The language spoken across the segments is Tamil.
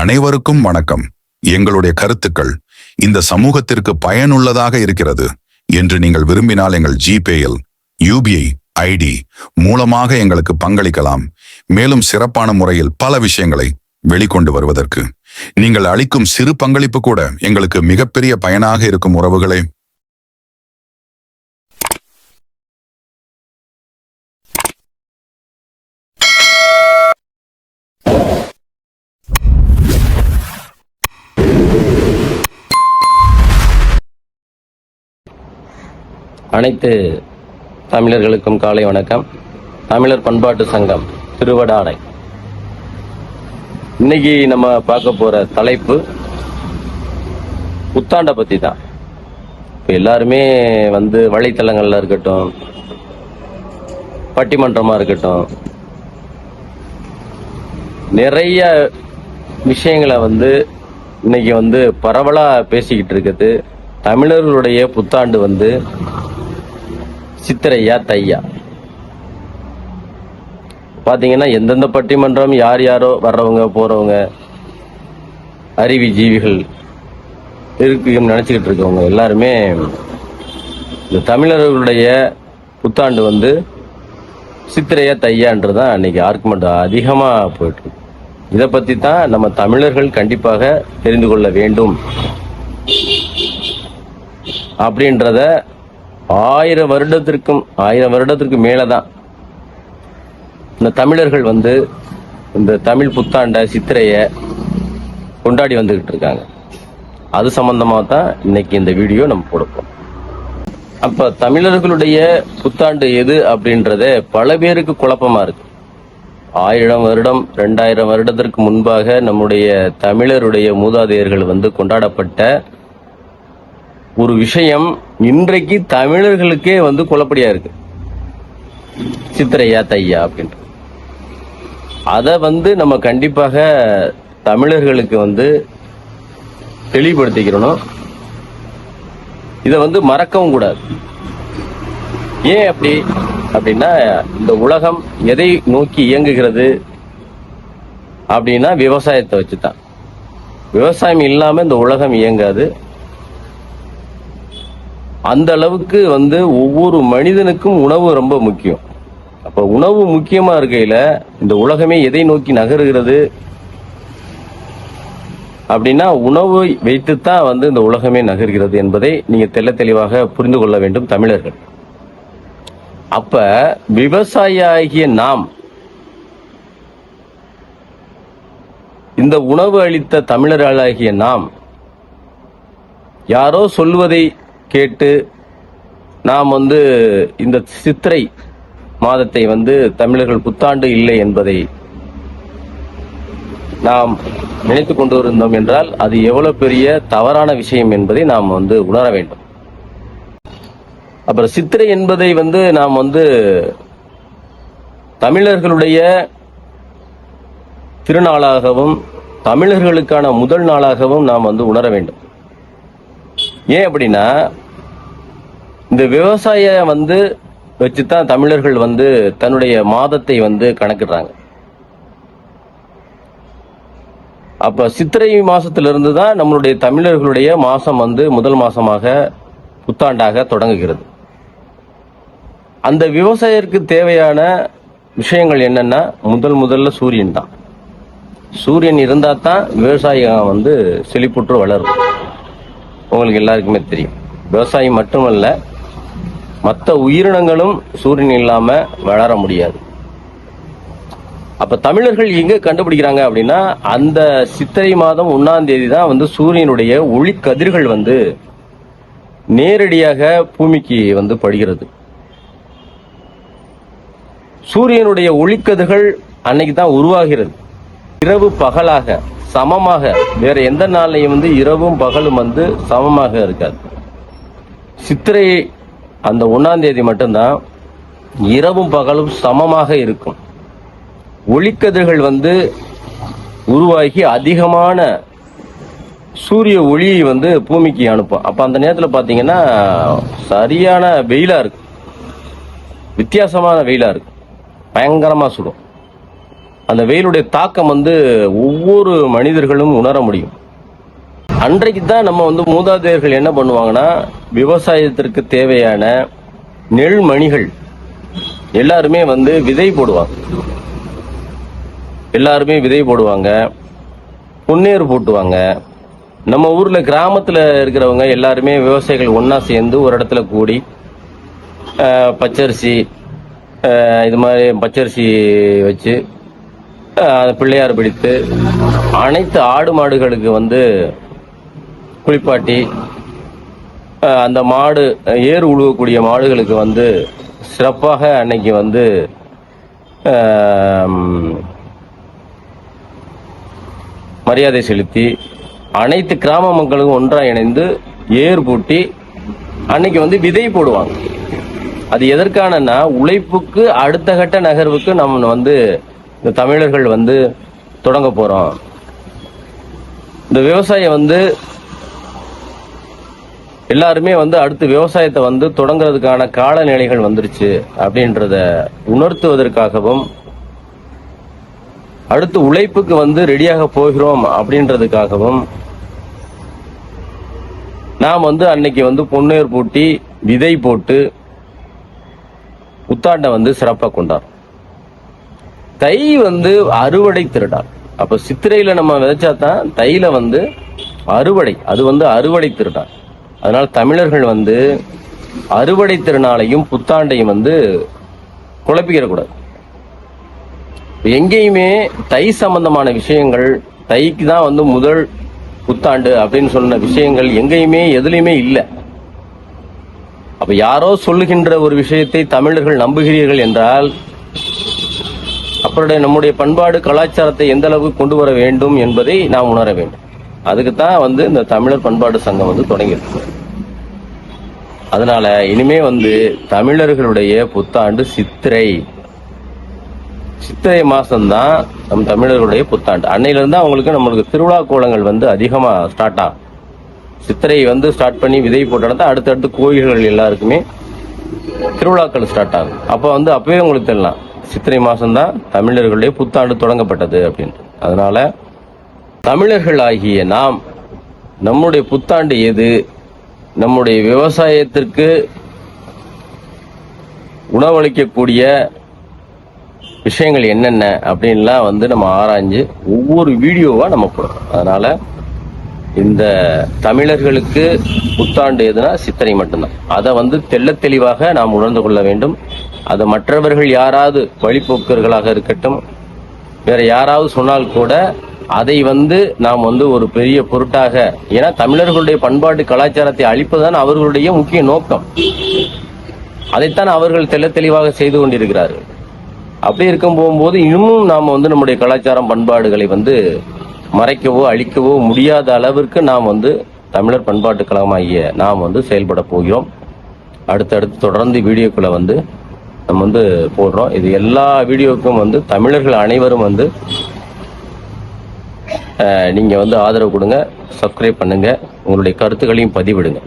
அனைவருக்கும் வணக்கம். எங்களுடைய கருத்துக்கள் இந்த சமூகத்திற்கு பயனுள்ளதாக இருக்கிறது என்று நீங்கள் விரும்பினால் எங்கள் ஜிபேயில் யூபிஐ ஐடி மூலமாக எங்களுக்கு பங்களிக்கலாம். மேலும் சிறப்பான முறையில் பல விஷயங்களை வெளிக்கொண்டு வருவதற்கு. நீங்கள் அளிக்கும் சிறு பங்களிப்பு கூட எங்களுக்கு மிகப்பெரிய பயனாக இருக்கும் உறவுகளே. அனைத்து தமிழர்களுக்கும் காலை வணக்கம். தமிழர் பண்பாட்டு சங்கம் திருவடாடை. இன்னைக்கு நம்ம பார்க்க போற தலைப்பு புத்தாண்டை பத்தி தான் இப்போ எல்லாருமே வந்து வலைத்தளங்கள்ல இருக்கட்டும் பட்டிமன்றமா இருக்கட்டும் நிறைய விஷயங்களை வந்து இன்னைக்கு வந்து பரவலா பேசிக்கிட்டு இருக்குது. தமிழர்களுடைய புத்தாண்டு வந்து சித்திரையா தையா? பார்த்தீங்கன்னா எந்தெந்த பட்டிமன்றம் யார் யாரோ வர்றவங்க போறவங்க அறிவி ஜீவிகள் இருக்குன்னு நினைச்சுக்கிட்டு இருக்கவங்க எல்லாருமே இந்த தமிழர்களுடைய புத்தாண்டு வந்து சித்திரையா தையான்றதுதான் அன்னைக்கு ஆர்குமெண்ட் அதிகமாக போயிட்டு இதை பற்றி தான் நம்ம தமிழர்கள் கண்டிப்பாக தெரிந்து கொள்ள வேண்டும். அப்படின்றத ஆயிரம் வருடத்திற்கும் ஆயிரம் வருடத்திற்கு மேலதான். இந்த தமிழர்கள் வந்து இந்த தமிழ் புத்தாண்ட சித்திரைய கொண்டாடி வந்துகிட்டு இருக்காங்க. அது சம்பந்தமாக தான் இன்னைக்கு இந்த வீடியோ நம்ம கொடுப்போம் அப்ப தமிழர்களுடைய புத்தாண்டு எது அப்படின்றத பல பேருக்கு குழப்பமா இருக்கு. ஆயிரம் வருடம் ரெண்டாயிரம் வருடத்திற்கு முன்பாக நம்முடைய தமிழருடைய மூதாதையர்கள் வந்து கொண்டாடப்பட்ட ஒரு விஷயம் இன்றைக்கு தமிழர்களுக்கே வந்து குழப்படியா இருக்கு. சித்திரையா தையா அப்படின்ட்டு. அதை வந்து நம்ம கண்டிப்பாக தமிழர்களுக்கு வந்து தெளிவுபடுத்திக்கிறணும். இதை வந்து மறக்கவும் கூடாது. ஏன் அப்படி? அப்படின்னா இந்த உலகம் எதை நோக்கி இயங்குகிறது அப்படின்னா விவசாயத்தை வச்சுதான். விவசாயம் இல்லாம இந்த உலகம் இயங்காது. அந்த அளவுக்கு வந்து ஒவ்வொரு மனிதனுக்கும் உணவு ரொம்ப முக்கியம். அப்ப உணவு முக்கியமா இருக்கையில இந்த உலகமே எதை நோக்கி நகருகிறது? அப்படின்னா உணவை வைத்துத்தான் வந்து இந்த உலகமே நகர்கிறது என்பதை நீங்க தெள்ள தெளிவாக புரிந்து கொள்ள வேண்டும் தமிழர்கள். அப்ப விவசாயியாகிய நாம் இந்த உணவு அளித்த தமிழர்களாகிய நாம் யாரோ சொல்வதை கேட்டு நாம் வந்து இந்த சித்திரை மாதத்தை வந்து தமிழர்கள் புத்தாண்டு இல்லை என்பதை நாம் நினைத்து கொண்டு இருந்தோம் என்றால் அது எவ்வளவு பெரிய தவறான விஷயம் என்பதை நாம் வந்து உணர வேண்டும். அப்புறம் சித்திரை என்பதை வந்து நாம் வந்து தமிழர்களுடைய திருநாளாகவும் தமிழர்களுக்கான முதல் நாளாகவும் நாம் வந்து உணர வேண்டும். ஏன் அப்படின்னா இந்த விவசாய வந்து வச்சுதான் தமிழர்கள் வந்து தன்னுடைய மாதத்தை வந்து கணக்கிடுறாங்க. அப்ப சித்திரை மாசத்திலிருந்து தான் நம்மளுடைய தமிழர்களுடைய மாசம் வந்து முதல் மாசமாக புத்தாண்டாக தொடங்குகிறது. அந்த விவசாயிற்கு தேவையான விஷயங்கள் என்னன்னா முதல் முதல்ல சூரியன் தான். சூரியன் இருந்தா தான் விவசாயம் வந்து செழிப்புற்று வளரும். உங்களுக்கு எல்லாருக்குமே தெரியும். விவசாயம் மட்டுமல்ல மற்ற உயிரினங்களும் சூரியன் இல்லாம வளர முடியாது. அப்ப தமிழர்கள் எங்க கண்டுபிடிக்கிறாங்க அப்படின்னா அந்த சித்திரை மாதம் ஒன்னாம் தேதி தான் வந்து சூரியனுடைய ஒளி கதிர்கள் வந்து நேரடியாக பூமிக்கு வந்து படுகிறது. சூரியனுடைய ஒளிக்கதிர்கள் அன்னைக்கு தான் உருவாகிறது. இரவு பகலாக சமமாக வேற எந்த நாள்லையும் வந்து இரவும் பகலும் வந்து சமமாக இருக்காது. சித்திரை அந்த ஒன்றாந்தேதி மட்டும்தான் இரவும் பகலும் சமமாக இருக்கும். ஒளிக்கதிர்கள் வந்து உருவாகி அதிகமான சூரிய ஒளியை வந்து பூமிக்கு அனுப்பும். அப்போ அந்த நேரத்தில் பார்த்தீங்கன்னா சரியான வெயிலாக இருக்கும். வித்தியாசமான வெயிலாக இருக்கும். பயங்கரமாக சுடும். அந்த வெயிலுடைய தாக்கம் வந்து ஒவ்வொரு மனிதர்களும் உணர முடியும். அன்றைக்கு தான் நம்ம வந்து மூதாதையர்கள் என்ன பண்ணுவாங்கன்னா விவசாயத்திற்கு தேவையான நெல்மணிகள் எல்லாருமே வந்து விதை போடுவாங்க. எல்லாருமே விதை போடுவாங்க பொன்னேறு போட்டுவாங்க. நம்ம ஊர்ல கிராமத்துல இருக்கிறவங்க எல்லாருமே விவசாயிகள் ஒன்னா சேர்ந்து ஒரு இடத்துல கூடி பச்சரிசி இது மாதிரி பச்சரிசி வச்சு பிள்ளையார் பிடித்து அனைத்து ஆடு மாடுகளுக்கு வந்து குளிப்பாட்டி அந்த மாடு ஏர் உழுவக்கூடிய மாடுகளுக்கு வந்து சிறப்பாக அன்னைக்கு வந்து மரியாதை செலுத்தி அனைத்து கிராம மக்களும் ஒன்றாக இணைந்து ஏர் பூட்டி அன்னைக்கு வந்து விதை போடுவாங்க. அது எதற்கானன்னா உழைப்புக்கு அடுத்த கட்ட நகர்வுக்கு நம்ம வந்து இந்த தமிழர்கள் வந்து தொடங்க போகிறோம் இந்த விவசாயம் வந்து எல்லாருமே வந்து அடுத்து விவசாயத்தை வந்து தொடங்குறதுக்கான காலநிலைகள் வந்துருச்சு அப்படின்றத உணர்த்துவதற்காகவும் அடுத்து உழைப்புக்கு வந்து ரெடியாக போகிறோம் அப்படின்றதுக்காகவும் நாம் வந்து அன்னைக்கு வந்து பொன்னேர் பூட்டி விதை போட்டு புத்தாண்டை வந்து சிறப்பாக கொண்டார் தை வந்து அறுவடை திருடார் அப்ப சித்திரையில நம்ம விதைச்சா தான் தையில வந்து அறுவடை அது வந்து அறுவடை திருநாள். அதனால் தமிழர்கள் வந்து அறுவடை திருநாளையும் புத்தாண்டையும் வந்து குழப்பிக்கூடாது எங்கேயுமே தை சம்பந்தமான விஷயங்கள் தைக்கு தான் வந்து முதல் புத்தாண்டு அப்படின்னு சொன்ன விஷயங்கள் எங்கேயுமே எதுலையுமே இல்லை. அப்ப யாரோ சொல்லுகின்ற ஒரு விஷயத்தை தமிழர்கள் நம்புகிறீர்கள் என்றால் அப்புறம் நம்முடைய பண்பாடு கலாச்சாரத்தை எந்த அளவுக்கு கொண்டு வர வேண்டும் என்பதை நாம் உணர வேண்டும். அதுக்கு தான் வந்து இந்த தமிழர் பண்பாடு சங்கம் வந்து தொடங்கியிருக்கு. அதனால இனிமே வந்து தமிழர்களுடைய புத்தாண்டு சித்திரை. சித்திரை மாசம்தான் நம் தமிழர்களுடைய புத்தாண்டு. அன்னையிலிருந்து அவங்களுக்கு நம்மளுக்கு திருவிழா கோலங்கள் வந்து அதிகமாக ஸ்டார்ட் ஆகும் சித்திரை வந்து ஸ்டார்ட் பண்ணி விதை போட்டோன்னா தான் அடுத்தடுத்து கோயில்கள் எல்லாருக்குமே திருவிழாக்கள் ஸ்டார்ட் ஆகும். அப்போ வந்து அப்பவே உங்களுக்கு தெரியலாம். சித்திரை மாசம்தான் தமிழர்களுடைய புத்தாண்டு தொடங்கப்பட்டது அப்படின்னு. அதனால தமிழர்களாகிய நாம் நம்முடைய புத்தாண்டு எது நம்முடைய விவசாயத்திற்கு உணவளிக்கக்கூடிய விஷயங்கள் என்னென்ன அப்படின்லாம் வந்து நம்ம ஆராய்ஞ்சு ஒவ்வொரு வீடியோவா நம்ம போடுறோம். அதனால இந்த தமிழர்களுக்கு புத்தாண்டு எதுனா சித்திரை மட்டும்தான். அதை வந்து தெள்ளத் தெளிவாக நாம் உணர்ந்து கொள்ள வேண்டும். அதை மற்றவர்கள் யாராவது வழிபோக்கர்களாக இருக்கட்டும் வேற யாராவது சொன்னால் கூட அதை வந்து நாம் வந்து ஒரு பெரிய பொருட்டாக ஏன்னா தமிழர்களுடைய பண்பாட்டு கலாச்சாரத்தை அழிப்பதுதான் அவர்களுடைய முக்கிய நோக்கம். அதைத்தான் அவர்கள் தெள்ளத் தெளிவாக செய்து கொண்டிருக்கிறார்கள். அப்படி இருக்கும் போகும்போது இன்னமும் நாம் வந்து நம்முடைய கலாச்சாரம் பண்பாடுகளை வந்து மறைக்கவோ அழிக்கவோ முடியாத அளவிற்கு நாம் வந்து தமிழர் பண்பாட்டு கழகமாகிய நாம் வந்து செயல்பட போகிறோம். அடுத்தடுத்து தொடர்ந்து வீடியோக்களை வந்து நம்ம வந்து போடுறோம். இது எல்லா வீடியோக்கும் வந்து தமிழர்கள் அனைவரும் வந்து நீங்கள் வந்து ஆதரவு கொடுங்க சப்ஸ்கிரைப் பண்ணுங்க உங்களுடைய கருத்துக்களையும் பதிவிடுங்க.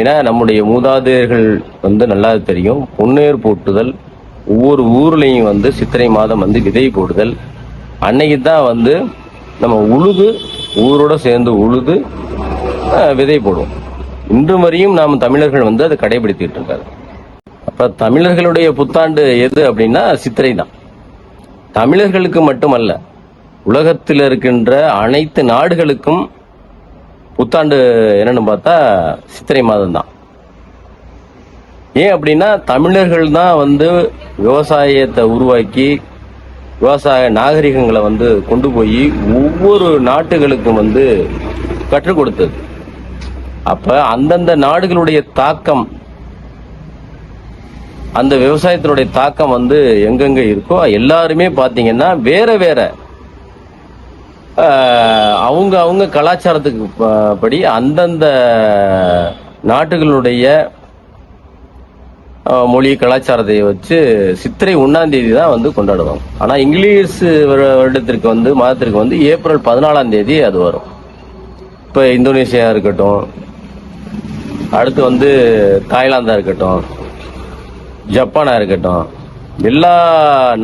ஏன்னா நம்முடைய மூதாதையர்கள் வந்து நல்லா தெரியும் பொன்னேர் போட்டுதல் ஒவ்வொரு ஊர்லேயும் வந்து சித்திரை மாதம் வந்து விதை போடுதல். அன்னைக்கு தான் வந்து நம்ம உழுது ஊரோட சேர்ந்து உழுது விதை போடுவோம். இன்று வரையும் நாம் தமிழர்கள் வந்து அதை கடைபிடித்துட்டு இருக்காரு அப்போ தமிழர்களுடைய புத்தாண்டு எது அப்படின்னா சித்திரை தான். தமிழர்களுக்கு மட்டுமல்ல உலகத்தில் இருக்கின்ற அனைத்து நாடுகளுக்கும் புத்தாண்டு என்னன்னு பார்த்தா சித்திரை மாதம் தான் ஏன் அப்படின்னா தமிழர்கள் தான் வந்து விவசாயத்தை உருவாக்கி விவசாய நாகரிகங்களை வந்து கொண்டு போய் ஒவ்வொரு நாட்டுகளுக்கும் வந்து கற்றுக் கொடுத்தது. அப்ப அந்தந்த நாடுகளுடைய தாக்கம் அந்த விவசாயத்தினுடைய தாக்கம் வந்து எங்கெங்க இருக்கோ எல்லாருமே பாத்தீங்கன்னா வேற வேற அவங்க அவங்க கலாச்சாரத்துக்கு ப- படி அந்தந்த நாட்டுகளுடைய மொழி கலாச்சாரத்தை வச்சு சித்திரை ஒன்னாம் தேதி தான் வந்து கொண்டாடுவாங்க. ஆனா இங்கிலீஷ் வருடத்திற்கு வந்து மாதத்திற்கு வந்து ஏப்ரல் பதினாலாம் தேதி அது வரும். இப்ப இந்தோனேஷியா இருக்கட்டும் அடுத்து வந்து தாய்லாந்தா இருக்கட்டும் ஜப்பானா இருக்கட்டும் எல்லா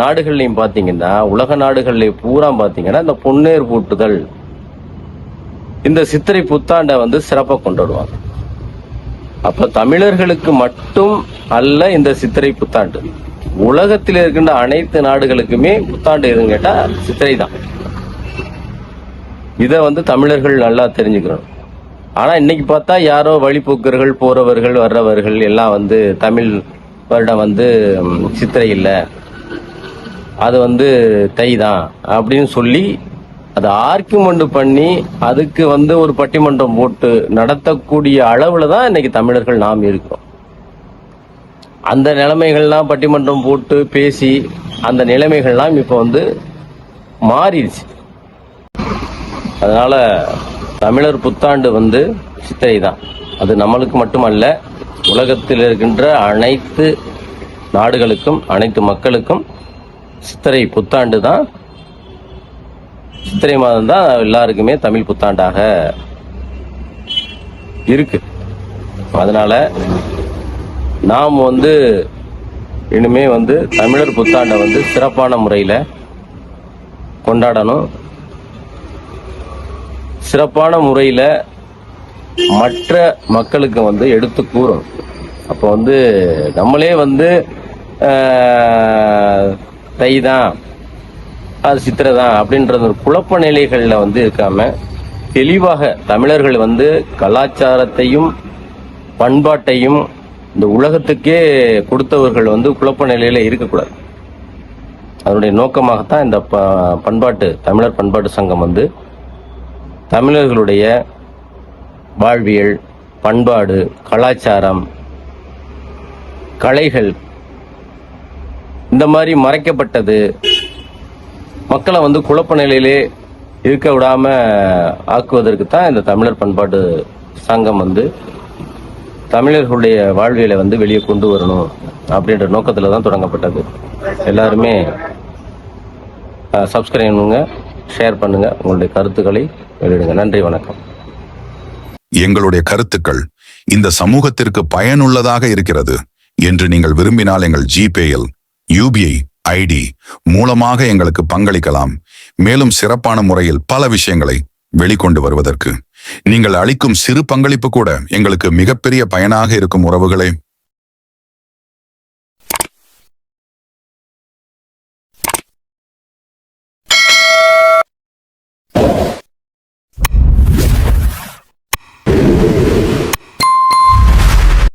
நாடுகள்லையும் பார்த்தீங்கன்னா உலக நாடுகள்லயும் பூரா பார்த்தீங்கன்னா இந்த பொன்னேர் பூட்டுதல் இந்த சித்திரை புத்தாண்டை வந்து சிறப்பாக கொண்டாடுவாங்க. அப்ப தமிழர்களுக்கு மட்டும் அல்ல இந்த சித்திரை புத்தாண்டு. உலகத்தில் இருக்கின்ற அனைத்து நாடுகளுக்குமே புத்தாண்டு எதுன்னு கேட்டா சித்திரை தான். இதை வந்து தமிழர்கள் நல்லா தெரிஞ்சுக்கணும். ஆனா இன்னைக்கு பார்த்தா யாரோ வழிபோக்கர்கள் போறவர்கள் வர்றவர்கள் எல்லாம் வந்து தமிழ் வருடம் வந்து சித்திரை இல்ல. அது வந்து தை தான். அப்படின்னு சொல்லி அதை ஆர்குமெண்ட் பண்ணி அதுக்கு வந்து ஒரு பட்டிமன்றம் போட்டு நடத்தக்கூடிய அளவில் தான் இன்னைக்கு தமிழர்கள் நாம் இருக்கோம் அந்த நிலைமைகள்லாம் பட்டிமன்றம் போட்டு பேசி அந்த நிலைமைகள்லாம் இப்போ வந்து மாறிடுச்சு. அதனால தமிழர் புத்தாண்டு வந்து சித்திரை தான். அது நம்மளுக்கு மட்டுமல்ல உலகத்தில் இருக்கின்ற அனைத்து நாடுகளுக்கும் அனைத்து மக்களுக்கும் சித்திரை புத்தாண்டு தான் சித்திரை மாதம் தான் எல்லாருக்குமே தமிழ் புத்தாண்டாக இருக்கு. அதனால நாம் வந்து இனிமே வந்து தமிழர் புத்தாண்டை வந்து சிறப்பான முறையில் கொண்டாடணும். சிறப்பான முறையில் மற்ற மக்களுக்கு வந்து எடுத்து கூறும் அப்போ வந்து நம்மளே வந்து தை தான் அது சித்திரை தான் அப்படின்றது ஒரு குழப்ப நிலைகளில் வந்து இருக்காம தெளிவாக தமிழர்கள் வந்து கலாச்சாரத்தையும் பண்பாட்டையும் இந்த உலகத்துக்கே கொடுத்தவர்கள் வந்து குழப்ப நிலையில இருக்கக்கூடாது. அதனுடைய நோக்கமாகத்தான் இந்த ப- பண்பாட்டு தமிழர் பண்பாட்டு சங்கம் வந்து தமிழர்களுடைய வாழ்வியல் பண்பாடு கலாச்சாரம் கலைகள் இந்த மாதிரி மறைக்கப்பட்டது. மக்களை வந்து குழப்ப நிலையிலே இருக்க விடாம ஆக்குவதற்கு தான் இந்த தமிழர் பண்பாட்டு சங்கம் வந்து தமிழர்களுடைய வாழ்வியலை வந்து வெளியே கொண்டு வரணும் அப்படின்ற நோக்கத்துல தான் தொடங்கப்பட்டது. எல்லாருமே சப்ஸ்கிரைப் பண்ணுங்க ஷேர் பண்ணுங்க உங்களுடைய கருத்துக்களை வெளியிடுங்க. நன்றி வணக்கம். எங்களுடைய கருத்துக்கள் இந்த சமூகத்திற்கு பயனுள்ளதாக இருக்கிறது என்று நீங்கள் விரும்பினால் எங்கள் ஜிபேயில் யூபிஐ ஐடி மூலமாக எங்களுக்கு பங்களிக்கலாம். மேலும் சிறப்பான முறையில் பல விஷயங்களை வெளிக்கொண்டு வருவதற்கு. நீங்கள் அளிக்கும் சிறு பங்களிப்பு கூட எங்களுக்கு மிகப்பெரிய பயனாக இருக்கும் உறவுகளே.